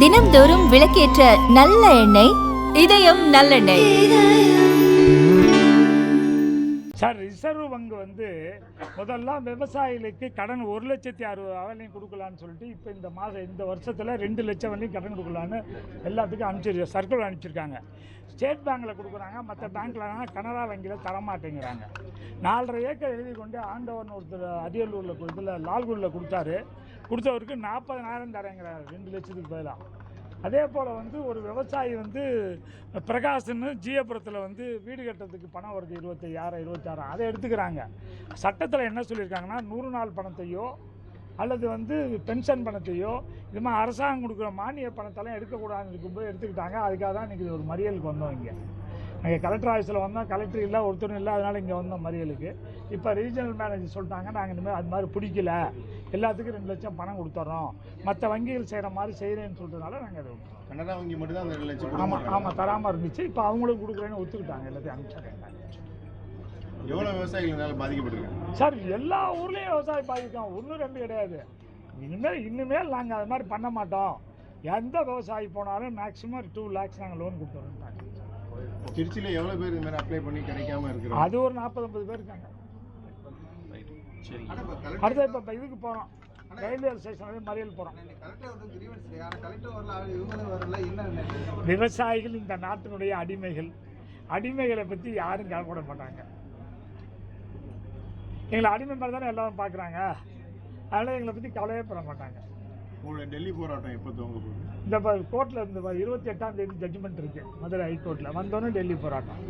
தினம்தோறும் விளக்கேற்ற நல்ல எண்ணெய் இதயம் நல்லெண்ணெய். சார் ரிசர்வ் வங்கி வந்து முதல்ல விவசாயிகளுக்கு கடன் ஒரு லட்சத்தி அறுபது அறுபதாயிரம் கொடுக்கலான்னு சொல்லிட்டு இப்போ இந்த மாதம் இந்த வருஷத்தில் ரெண்டு லட்சம் வரையும் கடன் கொடுக்கலான்னு எல்லாத்துக்கும் அனுப்பிச்சிரு சர்க்குலர் அனுப்பிச்சிருக்காங்க. ஸ்டேட் பேங்க்கில் கொடுக்குறாங்க மற்ற பேங்க்கில் கனரா வங்கியில் தரமாட்டேங்கிறாங்க. நாலரை ஏக்கர் எழுதி கொண்டு ஆண்டவன் ஒருத்தர் அரியலூரில் இதில் லால்குடியில் கொடுத்தாரு. கொடுத்தவருக்கு நாற்பதனாயிரம் தரேங்கிறார். ரெண்டு லட்சத்துக்கு பதிலாக அதே போல் வந்து ஒரு விவசாயி வந்து பிரகாஷ்னு ஜியபுரத்தில் வந்து வீடு கட்டுறதுக்கு பணம் வருது இருபத்தையாயிரம் இருபத்தாயிரம் அதை எடுத்துக்கிறாங்க. சட்டத்தில் என்ன சொல்லியிருக்காங்கன்னா நூறு நாள் பணத்தையோ அல்லது வந்து பென்ஷன் பணத்தையோ இது மாதிரி அரசாங்கம் கொடுக்குற மானிய பணத்தெல்லாம் எடுக்கக்கூடாதுன்னு இருக்கும்போது எடுத்துக்கிட்டாங்க. அதுக்காக தான் இன்றைக்கி ஒரு மறியலுக்கு வந்தோம் இங்கே. நாங்கள் கலெக்டர் ஆஃபீஸில் வந்தோம். கலெக்டர் இல்லை ஒருத்தரும் இல்லை. அதனால் இங்கே வந்தோம் மறியலுக்கு. இப்போ ரீஜனல் மேனேஜர் சொல்லிட்டாங்க நாங்கள் இனிமேல் அது மாதிரி பிடிக்கல. எல்லாத்துக்கும் ரெண்டு லட்சம் பணம் கொடுத்துட்றோம் மற்ற வங்கிகள் செய்கிற மாதிரி செய்கிறேன்னு சொல்கிறதுனால நாங்கள் அதை விட்டோம் கனரா வங்கி மட்டும் தான் ரெண்டு லட்சம் ஆமாம் ஆமாம் தராமல் இருந்துச்சு. இப்போ அவங்களும் கொடுக்குறேன்னு ஒத்துக்கிட்டாங்க. எல்லாத்தையும் அனுப்பிச்சாங்க எவ்வளவு விவசாயிகள் இதனால பாதிக்கப்பட்டிருக்காங்க சார் எல்லா ஊர்லேயும் விவசாயம் பாதிக்கும். ஒன்றும் ரெண்டு கிடையாது. இனிமேல் இனிமேல் நாங்கள் அது மாதிரி பண்ண மாட்டோம். எந்த விவசாயி போனாலும் மேக்ஸிமம் டூ லேக்ஸ் நாங்கள் லோன் கொடுத்துறோம்ட்டாங்க. திருச்சியில எவ்வளவு பேர் இது மாதிரி அப்ளை பண்ணி கிடைக்காம இருக்கிறாங்க அது ஒரு நாற்பது ஐம்பது பேர் இருக்காங்க. அடுத்து இப்போ இதுக்கு போகிறோம் ரயில்வே ஸ்டேஷன் மறியல் போகிறோம் விவசாயிகள் இந்த நாட்டினுடைய அடிமைகள். அடிமைகளை பற்றி யாரும் கவலைப்பட மாட்டாங்க. எங்களை அடிமை மாதிரி தானே எல்லாரும் பார்க்குறாங்க. அதனால் எங்களை பற்றி கவலையே பட மாட்டாங்க. உங்களோட டெல்லி போராட்டம் எப்போ துவங்க போகுது? இந்த கோர்ட்டில் இந்த இருபத்தி எட்டாம் தேதி ஜட்ஜ்மெண்ட் இருக்குது மதுரை ஹைகோர்ட்டில் வந்தோன்னே டெல்லி போராட்டம்.